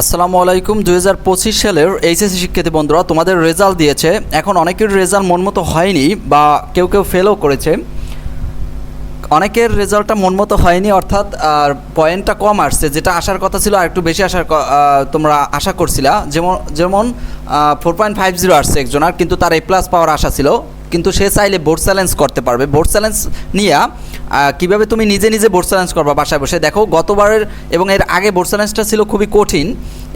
আসসালামু আলাইকুম, দুই হাজার পঁচিশ সালের এইচএসসি শিক্ষার্থী বন্ধুরা, তোমাদের রেজাল্ট দিয়েছে। এখন অনেকের রেজাল্ট মন মতো হয়নি বা কেউ কেউ ফেলও করেছে। অনেকের রেজাল্টটা মন মতো হয়নি, অর্থাৎ পয়েন্টটা কম আসছে, যেটা আসার কথা ছিল আর একটু বেশি আসার তোমরা আশা করছিলা। যেমন যেমন ফোর পয়েন্ট ফাইভ জিরো আসছে একজনের, কিন্তু তার এ প্লাস পাওয়ার আশা ছিল। কিন্তু সে চাইলে বোর্ড চ্যালেঞ্জ করতে পারবে। বোর্ড চ্যালেঞ্জ নিয়ে কীভাবে তুমি নিজে নিজে বোর্ড চ্যালেঞ্জ করবা বাসায় বসে? দেখো, গতবারের এবং এর আগে বোর্ড চ্যালেঞ্জটা ছিল খুবই কঠিন।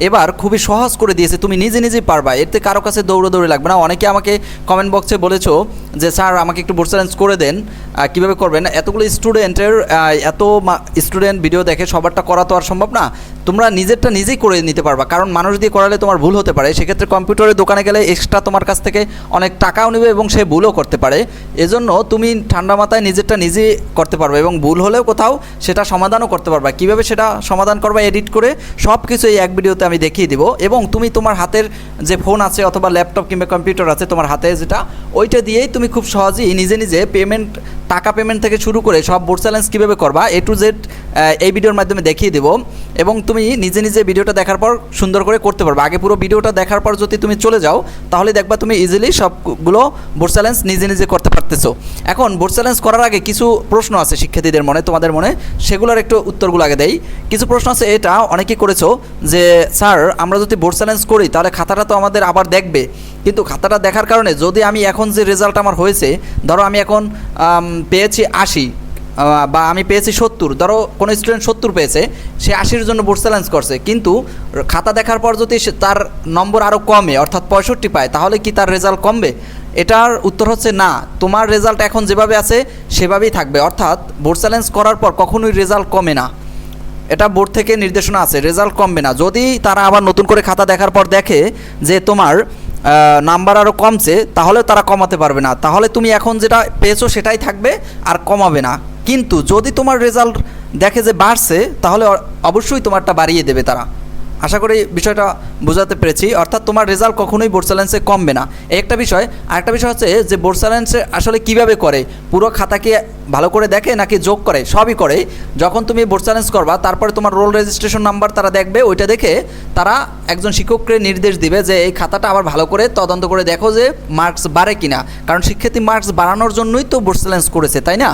এবার খুবই সহজ করে দিয়েছে, তুমি নিজে নিজেই পারবা। এতে কারও কাছে দৌড়ে দৌড়ে লাগবে না। অনেকে আমাকে কমেন্ট বক্সে বলেছ যে, স্যার, আমাকে একটু বোর্ড চ্যালেঞ্জ করে দেন কীভাবে করবেন? এতগুলো স্টুডেন্টের এত স্টুডেন্ট ভিডিও দেখে সবারটা করা তো আর সম্ভব না। তোমরা নিজেরটা নিজেই করে নিতে পারবা। কারণ মানুষ দিয়ে করালে তোমার ভুল হতে পারে। সেক্ষেত্রে কম্পিউটারের দোকানে গেলে এক্সট্রা তোমার কাছ থেকে অনেক টাকাও নেবে এবং সে ভুলও করতে পারে। এজন্য তুমি ঠান্ডা মাথায় নিজেরটা নিজেই করতে পারবে এবং ভুল হলেও কোথাও সেটা সমাধানও করতে পারবা। কীভাবে সেটা সমাধান করবা এডিট করে সব কিছু এই এক ভিডিওতে আমি দেখিয়ে দিব। এবং তুমি তোমার হাতের যে ফোন আছে অথবা ল্যাপটপ কিংবা কম্পিউটার আছে তোমার হাতে যেটা, ওইটা দিয়েই তুমি খুব সহজেই নিজে নিজে পেমেন্ট টাকা পেমেন্ট থেকে শুরু করে সব বোর্ড চ্যালেঞ্জ কীভাবে করবা এ টু জেড এই ভিডিওর মাধ্যমে দেখিয়ে দেবো। এবং তুমি নিজে নিজে ভিডিওটা দেখার পর সুন্দর করে করতে পারবে। আগে পুরো ভিডিওটা দেখার পর যদি তুমি চলে যাও, তাহলে দেখবা তুমি ইজিলি সবগুলো বোর্ড চ্যালেঞ্জ নিজে নিজে করতে পারতেছো এখন বোর্ড চ্যালেঞ্জ করার আগে কিছু প্রশ্ন আছে শিক্ষার্থীদের মনে, তোমাদের মনে? সেগুলোর একটু উত্তরগুলো আগে দেই। কিছু প্রশ্ন আছে, এটা অনেকেই করেছ যে, স্যার, আমরা যদি বোর্ড চ্যালেঞ্জ করি, তাহলে খাতাটা তো আমাদের আবার দেখবে। কিন্তু খাতাটা দেখার কারণে যদি আমি এখন যে রেজাল্ট আমার হয়েছে, ধরো আমি এখন পেয়েছি আশি বা আমি পেয়েছি সত্তর। ধরো, কোনো স্টুডেন্ট সত্তর পেয়েছে, সে আশির জন্য বোর্ড চ্যালেঞ্জ করছে। কিন্তু খাতা দেখার পর যদি তার নম্বর আরও কমে, অর্থাৎ পঁয়ষট্টি পায়, তাহলে কি তার রেজাল্ট কমবে? এটার উত্তর হচ্ছে না। তোমার রেজাল্ট এখন যেভাবে আছে, সেভাবেই থাকবে। অর্থাৎ বোর্ড চ্যালেঞ্জ করার পর কখনোই রেজাল্ট কমে না। এটা বোর্ড থেকে নির্দেশনা আছে রেজাল্ট কমবে না। যদি তারা আবার নতুন করে খাতা দেখার পর দেখে যে তোমার নাম্বার আরও কমছে, তাহলে তারা কমাতে পারবে না। তাহলে তুমি এখন যেটা পেয়েছ, সেটাই থাকবে, আর কমাবে না। কিন্তু যদি তোমার রেজাল্ট দেখে যে বাড়ছে, তাহলে অবশ্যই তোমারটা বাড়িয়ে দেবে তারা। আশা করি বিষয়টা বোঝাতে পেরেছি। অর্থাৎ তোমার রেজাল্ট কখনোই বোর্ড চ্যালেঞ্জে কমবে না। একটা বিষয়, আরেকটা বিষয় হচ্ছে যে বোর্ড চ্যালেঞ্জে আসলে কীভাবে করে? পুরো খাতাকে ভালো করে দেখে নাকি যোগ করে? সবই করে। যখন তুমি বোর্ড চ্যালেঞ্জ করবা, তারপরে তোমার রোল রেজিস্ট্রেশন নাম্বার তারা দেখবে, ওইটা দেখে তারা একজন শিক্ষককে নির্দেশ দিবে যে এই খাতাটা আবার ভালো করে তদন্ত করে দেখো যে মার্কস বাড়ে কিনা। কারণ শিক্ষার্থী মার্কস বাড়ানোর জন্যই তো বোর্ড চ্যালেঞ্জ করেছে, তাই না?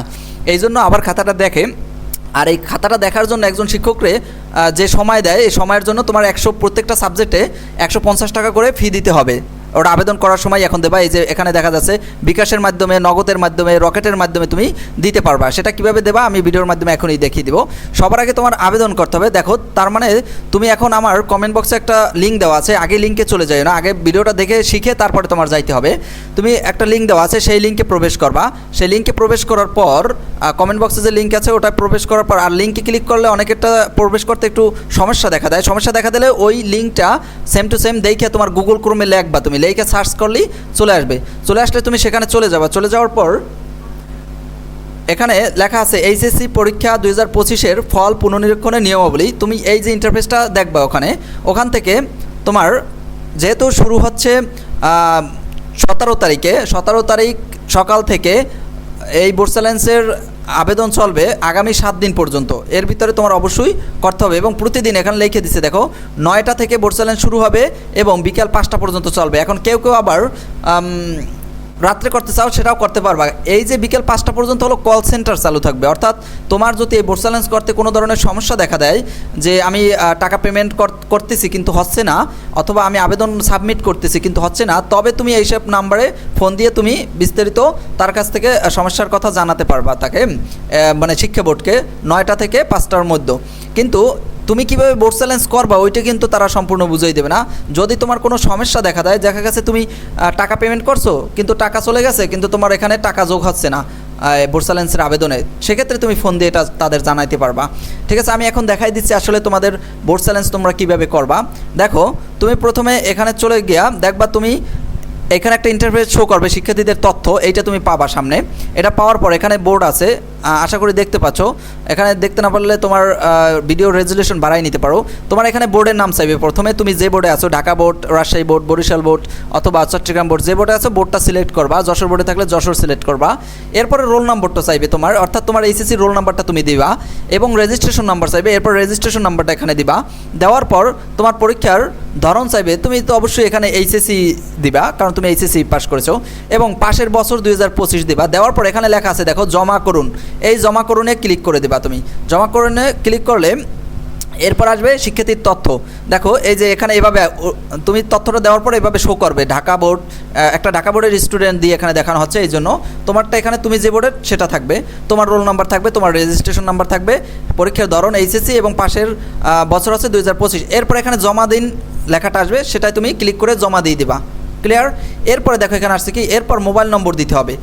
এই জন্য আবার খাতাটা দেখে। আর এই খাতাটা দেখার জন্য একজন শিক্ষকরে যে সময় দেয়, এই সময়ের জন্য তোমার একশো প্রত্যেকটা সাবজেক্টে একশো পঞ্চাশ টাকা করে ফি দিতে হবে। ওটা আবেদন করার সময় এখন দেবা, এই যে এখানে দেখা যাচ্ছে বিকাশের মাধ্যমে, নগদের মাধ্যমে, রকেটের মাধ্যমে তুমি দিতে পারবা। সেটা কীভাবে দেবা, আমি ভিডিওর মাধ্যমে এখনই দেখিয়ে দিব। সবার আগে তোমার আবেদন করতে হবে। দেখো, তার মানে তুমি এখন আমার কমেন্ট বক্সে একটা লিঙ্ক দেওয়া আছে। আগে লিঙ্কে চলে যাই না। আগে ভিডিওটা দেখে শিখে তারপরে তোমার যাইতে হবে। তুমি একটা লিঙ্ক দেওয়া আছে, সেই লিঙ্কে প্রবেশ করবা। সেই লিঙ্কে প্রবেশ করার পর কমেন্ট বক্সে যে লিঙ্ক আছে, ওটা প্রবেশ করার পর আর লিঙ্কে ক্লিক করলে অনেকেরটা প্রবেশ করতে একটু সমস্যা দেখা দেয়। সমস্যা দেখা দিলে ওই লিঙ্কটা সেম টু সেম দেখে তোমার গুগল ক্রোমে লেখবা তুমি। লেখে সার্চ করলেই চলে আসবে। চলে আসলে তুমি সেখানে চলে যাবা। চলে যাওয়ার পর এখানে লেখা আছে, এইচএসসি পরীক্ষা দুই হাজার পঁচিশের ফল পুনর্নিরীক্ষণের নিয়মাবলী। তুমি এই যে ইন্টারফেসটা দেখবা ওখানে, ওখান থেকে তোমার যেহেতু শুরু হচ্ছে সতেরো তারিখে, সতেরো তারিখ সকাল থেকে এই চ্যালেঞ্জের আবেদন চলবে আগামী সাত দিন পর্যন্ত। এর ভিতরে তোমার অবশ্যই করতে হবে এবং প্রতিদিন এখানে লিখে দিছে, দেখো, নয়টা থেকে বোর্ড চ্যালেঞ্জ শুরু হবে এবং বিকাল পাঁচটা পর্যন্ত চলবে। এখন কেউ কেউ আবার রাত্রে করতে চাও, সেটাও করতে পারবা। এই যে বিকেল পাঁচটা পর্যন্ত হলো কল সেন্টার চালু থাকবে। অর্থাৎ তোমার যদি এই বোর্ড চ্যালেঞ্জ করতে কোনো ধরনের সমস্যা দেখা দেয়, যে আমি টাকা পেমেন্ট করতেছি কিন্তু হচ্ছে না, অথবা আমি আবেদন সাবমিট করতেছি কিন্তু হচ্ছে না, তবে তুমি এইসব নাম্বারে ফোন দিয়ে তুমি বিস্তারিত তার কাছ থেকে সমস্যার কথা জানাতে পারবা তাকে মানে শিক্ষা বোর্ডকে, নয়টা থেকে পাঁচটার মধ্যে। কিন্তু তুমি কীভাবে বোর্ড চ্যালেঞ্জ করবা, ওইটা কিন্তু তারা সম্পূর্ণ বুঝিয়ে দেবে না। যদি তোমার কোনো সমস্যা দেখা দেয়, দেখা গেছে তুমি টাকা পেমেন্ট করছ, কিন্তু টাকা চলে গেছে, কিন্তু তোমার এখানে টাকা যোগ হচ্ছে না বোর্ড চ্যালেঞ্জের আবেদনে, সেক্ষেত্রে তুমি ফোন দিয়ে এটা তাদের জানাইতে পারবা। ঠিক আছে, আমি এখন দেখাই দিচ্ছি আসলে তোমাদের বোর্ড চ্যালেঞ্জ তোমরা কীভাবে করবা। দেখো, তুমি প্রথমে এখানে চলে গিয়া দেখবা তুমি, এখানে একটা ইন্টারফেস শো করবে শিক্ষার্থীদের তথ্য, এইটা তুমি পাবা সামনে। এটা পাওয়ার পর এখানে বোর্ড আছে আশা করি দেখতে পাচ্ছ। এখানে দেখতে না পারলে তোমার ভিডিও রেজুলেশন বাড়াই নিতে পারো। তোমার এখানে বোর্ডের নাম চাইবে প্রথমে। তুমি যে বোর্ডে আছো, Dhaka board, Rajshahi board, Barishal board অথবা চট্টগ্রাম বোর্ড, যে বোর্ডে আছো, বোর্ডটা সিলেক্ট করবা। যশোর বোর্ডে থাকলে যশোর সিলেক্ট করবা। এরপরে রোল নম্বরটা চাইবে তোমার। অর্থাৎ তোমার এইচএসসি রোল নাম্বারটা তুমি দিবা এবং রেজিস্ট্রেশন নাম্বার চাইবে। এরপর রেজিস্ট্রেশন নাম্বারটা এখানে দিবা। দেওয়ার পর তোমার পরীক্ষার ধরন চাইবে। তুমি তো অবশ্যই এখানে এইচএসসি দিবা, কারণ তুমি এইচএসসি পাস করেছ এবং পাশের বছর দুই হাজার পঁচিশ দিবা। দেওয়ার পর এখানে লেখা আছে, দেখো, জমা করুন। এই জমা করুনে ক্লিক করে দিবা তুমি। জমা করুনে ক্লিক করলে এরপর আসবে শিক্ষার্থীর তথ্য। দেখো, এই যে এখানে এভাবে তুমি তথ্যটা দেওয়ার পর এভাবে শো করবে। ঢাকা বোর্ড একটা ঢাকা বোর্ডের স্টুডেন্ট দিয়ে এখানে দেখানো হচ্ছে, এই জন্য তোমারটা এখানে তুমি যে বোর্ডের সেটা থাকবে। তোমার রোল নাম্বার থাকবে, তোমার রেজিস্ট্রেশন নাম্বার থাকবে, পরীক্ষার ধরন এইচএসসি এবং পাশের বছর আছে দুই হাজার পঁচিশ। এরপর এখানে জমা দিন লেখাটা আসবে, সেটাই তুমি ক্লিক করে জমা দিয়ে দিবা। ক্লিয়ার এরপরে দেখো এখানে আসছে কি? এরপর মোবাইল নম্বর দিতে হবে।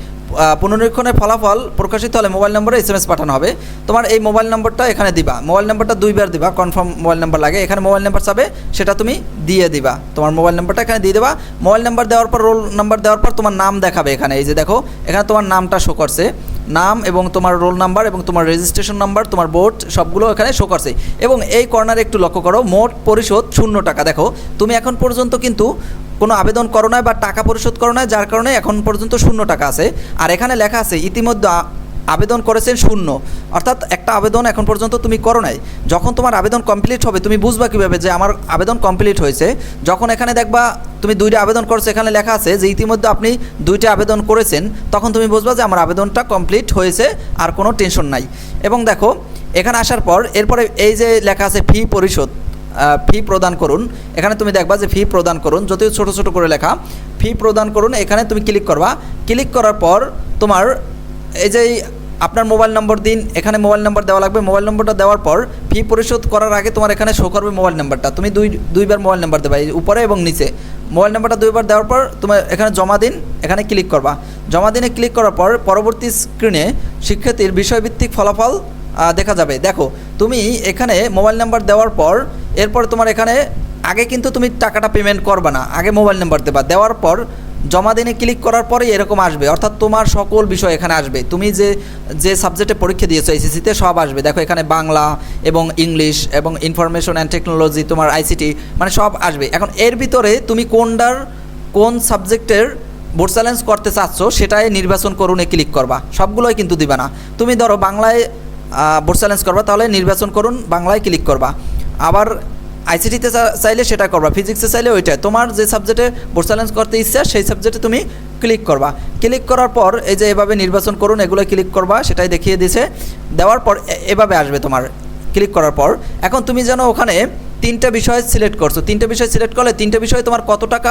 পুনরীক্ষণের ফলাফল প্রকাশিত হলে মোবাইল নম্বরে এস এম এস পাঠানো হবে। তোমার এই মোবাইল নম্বরটা এখানে দিবা। মোবাইল নম্বরটা দুইবার দিবা। কনফার্ম মোবাইল নম্বর লাগে। এখানে মোবাইল নাম্বার চাবে, সেটা তুমি দিয়ে দিবা। তোমার মোবাইল নম্বরটা এখানে দিয়ে দেবা। মোবাইল নাম্বার দেওয়ার পর, রোল নাম্বার দেওয়ার পর তোমার নাম দেখাবে এখানে। এই যে দেখো, এখানে তোমার নামটা শো করছে। নাম এবং তোমার রোল নাম্বার এবং তোমার রেজিস্ট্রেশন নাম্বার তোমার বোর্ড সবগুলো এখানে শো করছে। এবং এই কর্নারে একটু লক্ষ্য করো, মোট পরিশোধ শূন্য টাকা। দেখো, তুমি এখন পর্যন্ত কিন্তু কোনো আবেদন করো নাই বা টাকা পরিশোধ করো নাই, যার কারণে এখন পর্যন্ত শূন্য টাকা আছে। আর এখানে লেখা আছে, ইতিমধ্যে আবেদন করেছেন শূন্য। অর্থাৎ একটা আবেদন এখন পর্যন্ত তুমি করো নাই। যখন তোমার আবেদন কমপ্লিট হবে, তুমি বুঝবা কীভাবে যে আমার আবেদন কমপ্লিট হয়েছে। যখন এখানে দেখবা তুমি দুইটা আবেদন করছ, এখানে লেখা আছে যে ইতিমধ্যে আপনি দুইটা আবেদন করেছেন, তখন তুমি বুঝবা যে আমার আবেদনটা কমপ্লিট হয়েছে, আর কোনো টেনশন নাই। এবং দেখো, এখানে আসার পর এরপরে এই যে লেখা আছে ফি পরিশোধ ফি প্রদান করুন। এখানে তুমি দেখবা যে ফি প্রদান করুন, যদিও ছোট ছোট করে লেখা। ফি প্রদান করুন, এখানে তুমি ক্লিক করবা। ক্লিক করার পর তোমার এই যে আপনার মোবাইল নম্বর দিন, এখানে মোবাইল নম্বর দেওয়া লাগবে। মোবাইল নম্বরটা দেওয়ার পর ফি পরিশোধ করার আগে তোমার এখানে শো করবে মোবাইল নাম্বারটা। তুমি দুই, দুইবার মোবাইল নাম্বার দেবে উপরে এবং নিচে। মোবাইল নাম্বারটা দুইবার দেওয়ার পর তোমার এখানে জমা দিন, এখানে ক্লিক করবা। জমা দিনে ক্লিক করার পর পরবর্তী স্ক্রিনে শিক্ষার্থীর বিষয়ভিত্তিক ফলাফল দেখা যাবে। দেখো, তুমি এখানে মোবাইল নাম্বার দেওয়ার পর, এরপর তোমার এখানে, আগে কিন্তু তুমি টাকাটা পেমেন্ট করবে না। আগে মোবাইল নাম্বার দেবা। দেওয়ার পর জমা দিনে ক্লিক করার পরে এরকম আসবে। অর্থাৎ তোমার সকল বিষয় এখানে আসবে। তুমি যে যে সাবজেক্টে পরীক্ষা দিয়েছ এইচএসিতে সব আসবে। দেখো এখানে বাংলা এবং ইংলিশ এবং ইনফরমেশন অ্যান্ড টেকনোলজি তোমার আইসিটি মানে সব আসবে। এখন এর ভিতরে তুমি কোনটার, কোন সাবজেক্টের বোর্ড চ্যালেঞ্জ করতে চাচ্ছ, সেটাই নির্বাচন করুনে ক্লিক করবা। সবগুলোই কিন্তু দিবা না। তুমি ধরো বাংলায় বোর্ড চ্যালেঞ্জ করবা, তাহলে নির্বাচন করুন, বাংলায় ক্লিক করবা। আবার আইসিটিতে চাইলে সেটা করবা ফিজিক্সে চাইলে ওইটাই। তোমার যে সাবজেক্টে বোর্ড চ্যালেঞ্জ করতে ইচ্ছা, সেই সাবজেক্টে তুমি ক্লিক করবা। ক্লিক করার পর এই যে এভাবে নির্বাচন করুন, এগুলো ক্লিক করবা, সেটাই দেখিয়ে দিছে। দেওয়ার পর এভাবে আসবে তোমার ক্লিক করার পর। এখন তুমি যেন ওখানে তিনটা বিষয় সিলেক্ট করছ। তিনটা বিষয় সিলেক্ট করলে তিনটা বিষয়ে তোমার কত টাকা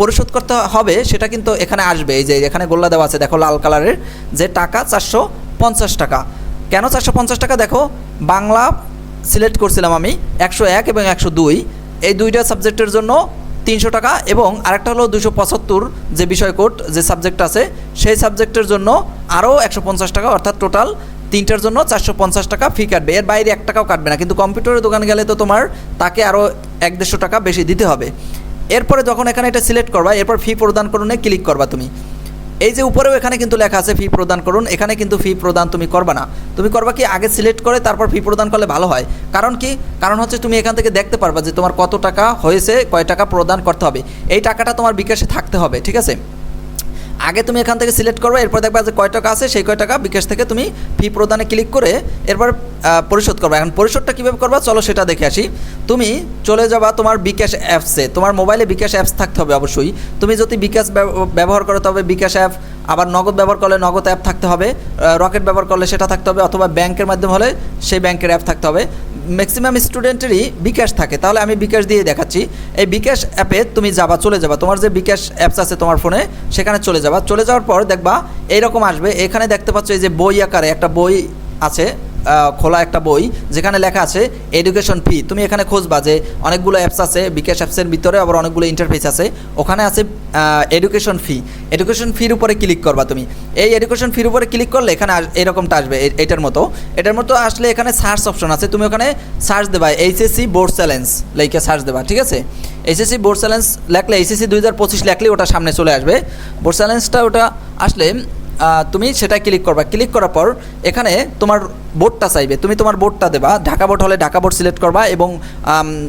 পরিশোধ করতে হবে, সেটা কিন্তু এখানে আসবে। এই যে এখানে গোল্লা দেওয়া আছে, দেখো লাল কালারের যে টাকা চারশো পঞ্চাশ টাকা। কেন চারশো পঞ্চাশ টাকা? দেখো, বাংলা সিলেক্ট করছিলাম আমি একশো এক এবং একশো দুই। এই দুইটা সাবজেক্টের জন্য তিনশো টাকা এবং আরেকটা হলো দুশো পঁচাত্তর যে বিষয় কোড, যে সাবজেক্ট আছে, সেই সাবজেক্টের জন্য আরও একশো পঞ্চাশ টাকা, অর্থাৎ টোটাল তিনটার জন্য চারশো পঞ্চাশ টাকা ফি কাটবে। এর বাইরে এক টাকাও কাটবে না, কিন্তু কম্পিউটারের দোকানে গেলে তো তোমার তাকে আরও এক দেড়শো টাকা বেশি দিতে হবে। এরপরে যখন এখানে এটা সিলেক্ট করবা, এরপর ফি প্রদান করুনে ক্লিক করবা তুমি। এই যে উপরেও এখানে কিন্তু লেখা আছে ফি প্রদান করুন, এখানে কিন্তু ফি প্রদান তুমি করবা না। তুমি করবা কি আগে সিলেক্ট করে, তারপর ফি প্রদান করলে ভালো হয়। কারণ কি? কারণ হচ্ছে তুমি এখান থেকে দেখতে পারবা যে তোমার কত টাকা হয়েছে, কয় টাকা প্রদান করতে হবে। এই টাকাটা তোমার বিকাশে থাকতে হবে, ঠিক আছে? আগে তুমি এখান থেকে সিলেক্ট করবে, এরপর দেখবা যে কয় টাকা আছে, সেই কয় টাকা বিকাশ থেকে তুমি ফি প্রদানে ক্লিক করে এরপর পরিশোধ করবে। এখন পরিশোধটা কীভাবে করবা? চলো সেটা দেখে আসি। তুমি চলে যাবা তোমার বিকাশ অ্যাপসে তোমার মোবাইলে বিকাশ অ্যাপস থাকতে হবে অবশ্যই। তুমি যদি বিকাশ ব্যবহার করো, তবে বিকাশ অ্যাপ আবার নগদ ব্যবহার করলে নগদ অ্যাপ থাকতে হবে রকেট ব্যবহার করলে সেটা থাকতে হবে, অথবা ব্যাংকের মাধ্যমে হলে সেই ব্যাংকের অ্যাপ থাকতে হবে। ম্যাক্সিমাম স্টুডেন্টেরই বিকাশ থাকে। তাহলে আমি বিকাশ দিয়ে দেখাচ্ছি। এই বিকাশ অ্যাপে তুমি যাবা, চলে যাবা। তোমার যে বিকাশ অ্যাপস আছে তোমার ফোনে সেখানে চলে যাবা। চলে যাওয়ার পর দেখবা, এইরকম আসবে। এখানে দেখতে পাচ্ছ এই যে বই আকারে একটা বই আছে। খোলা একটা বই যেখানে লেখা আছে এডুকেশন ফি তুমি এখানে খুঁজবা যে অনেকগুলো অ্যাপস আছে, বিকাশ অ্যাপসের ভিতরে আবার অনেকগুলো ইন্টারফেস আছে। ওখানে আছে এডুকেশন ফি এডুকেশন ফির উপরে ক্লিক করবা তুমি। এই এডুকেশন ফির উপরে ক্লিক করলে এখানে এরকমটা আসবে এটার মতো। এটার মতো আসলে এখানে সার্চ অপশন আছে। তুমি ওখানে সার্চ দেবা এইচএসসি বোর্ড চ্যালেঞ্জ লাইকে সার্চ দেবা, ঠিক আছে? এইচএসসি বোর্ড চ্যালেঞ্জ লেখলে এইচএসসি দুই হাজার পঁচিশ লেখলে ওটা সামনে চলে আসবে। বোর্ড চ্যালেঞ্জটা ওটা আসলে তুমি সেটা ক্লিক করবা। ক্লিক করার পর এখানে তোমার বোর্ডটা চাইবে। তুমি তোমার বোর্ডটা দেবা। ঢাকা বোর্ড হলে ঢাকা বোর্ড সিলেক্ট করবা এবং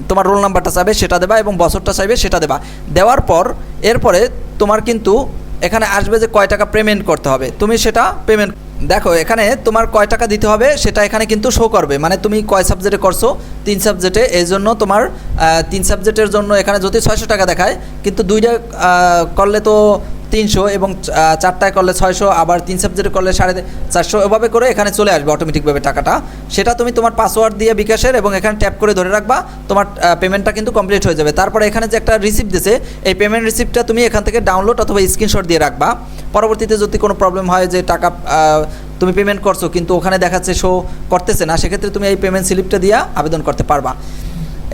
তোমার রোল নাম্বারটা চাইবে, সেটা দেবা এবং বছরটা চাইবে, সেটা দেবা। দেওয়ার পর এরপরে তোমার কিন্তু এখানে আসবে যে কয় টাকা পেমেন্ট করতে হবে। তুমি সেটা পেমেন্ট দেখো, এখানে তোমার কয় টাকা দিতে হবে সেটা এখানে কিন্তু শো করবে। মানে তুমি কয় সাবজেক্টে করছ? তিন সাবজেক্টে এই জন্য তোমার তিন সাবজেক্টের জন্য এখানে যদি ছয়শো টাকা দেখায়, কিন্তু দুইটা করলে তো তিনশো এবং চারটায় করলে ছয়শো, আবার তিন সাবজেক্টে করলে সাড়ে চারশো, এভাবে করে এখানে চলে আসবে অটোমেটিকভাবে টাকাটা। সেটা তুমি তোমার পাসওয়ার্ড দিয়ে বিকাশের এবং এখানে ট্যাপ করে ধরে রাখবা, তোমার পেমেন্টটা কিন্তু কমপ্লিট হয়ে যাবে। তারপরে এখানে যে একটা রিসিপ্ট দিছে, এই পেমেন্ট রিসিপ্টটা তুমি এখান থেকে ডাউনলোড অথবা স্ক্রিনশট দিয়ে রাখবা। পরবর্তীতে যদি কোনো প্রবলেম হয় যে টাকা তুমি পেমেন্ট করছ, কিন্তু ওখানে দেখাচ্ছে শো করতেছে না, সেক্ষেত্রে তুমি এই পেমেন্ট স্লিপটা দিয়ে আবেদন করতে পারবা।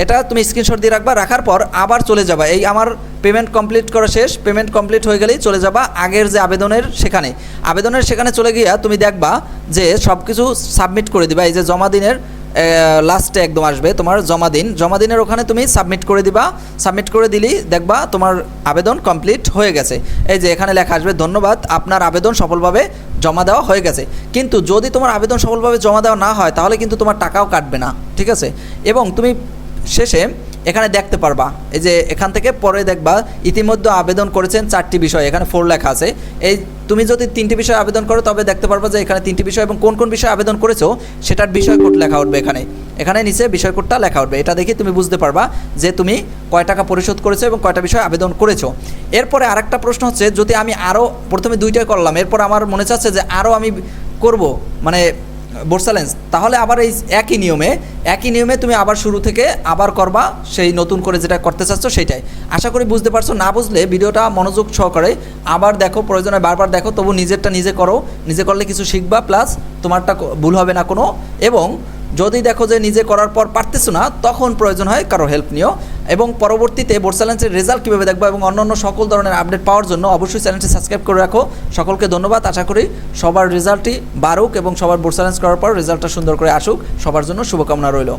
এটা তুমি স্ক্রিনশট দিয়ে রাখবা, রাখার পর আবার চলে যাবা। এই আমার পেমেন্ট কমপ্লিট করা শেষ পেমেন্ট কমপ্লিট হয়ে গেলেই চলে যাবা আগের যে আবেদনের সেখানে। আবেদনের সেখানে চলে গিয়া তুমি দেখবা যে সব কিছু সাবমিট করে দিবা, এই যে জমা দিনের লাস্টে একদম আসবে তোমার জমা দিন। জমা দিনের ওখানে তুমি সাবমিট করে দিবা। সাবমিট করে দিলেই দেখবা তোমার আবেদন কমপ্লিট হয়ে গেছে। এই যে এখানে লেখা আসবে, ধন্যবাদ, আপনার আবেদন সফলভাবে জমা দেওয়া হয়ে গেছে। কিন্তু যদি তোমার আবেদন সফলভাবে জমা দেওয়া না হয়, তাহলে কিন্তু তোমার টাকাও কাটবে না, ঠিক আছে? এবং তুমি শেষে এখানে দেখতে পারবা, এই যে এখান থেকে পরে দেখবা, ইতিমধ্যে আবেদন করেছেন চারটি বিষয়, এখানে ফোর লেখা আছে। এই তুমি যদি তিনটি বিষয়ে আবেদন করো, তবে দেখতে পারব যে এখানে তিনটি বিষয় এবং কোন কোন বিষয়ে আবেদন করেছ, সেটার বিষয় কোড লেখা উঠবে এখানে। এখানে নিচে বিষয় কোডটা লেখা উঠবে। এটা দেখে তুমি বুঝতে পারবা যে তুমি কয় টাকা পরিশোধ করেছ এবং কয়টা বিষয়ে আবেদন করেছ। এরপরে আরেকটা প্রশ্ন হচ্ছে, যদি আমি আরও প্রথমে দুইটাই করলাম, এরপর আমার মনে চাচ্ছে যে আরও আমি করব মানে বোর্সালেন্স তাহলে আবার এই একই নিয়মে একই নিয়মে তুমি আবার শুরু থেকে আবার করবা সেই নতুন করে যেটা করতে চাচ্ছ সেটাই। আশা করি বুঝতে পারছ, না বুঝলে ভিডিওটা মনোযোগ সহকারে আবার দেখো, প্রয়োজনে বারবার দেখো, তবু নিজেরটা নিজে করো, নিজে করলে কিছু শিখবা, প্লাস তোমারটা ভুল হবে না কোনো। এবং যদি দেখো যে নিজে করার পর পারতেছো না, তখন প্রয়োজন হয় কারও হেল্প নিও। এবং পরবর্তীতে বোর্ড চ্যালেঞ্জের রেজাল্ট কীভাবে দেখব এবং অন্যান্য সকল ধরনের আপডেট পাওয়ার জন্য অবশ্যই চ্যানেলটি সাবস্ক্রাইব করে রাখো। সকলকে ধন্যবাদ। আশা করি সবার রেজাল্টটি বাড়ুক এবং সবার বোর্ড চ্যালেঞ্জ করার পর রেজাল্টটা সুন্দর করে আসুক। সবার জন্য শুভকামনা রইল।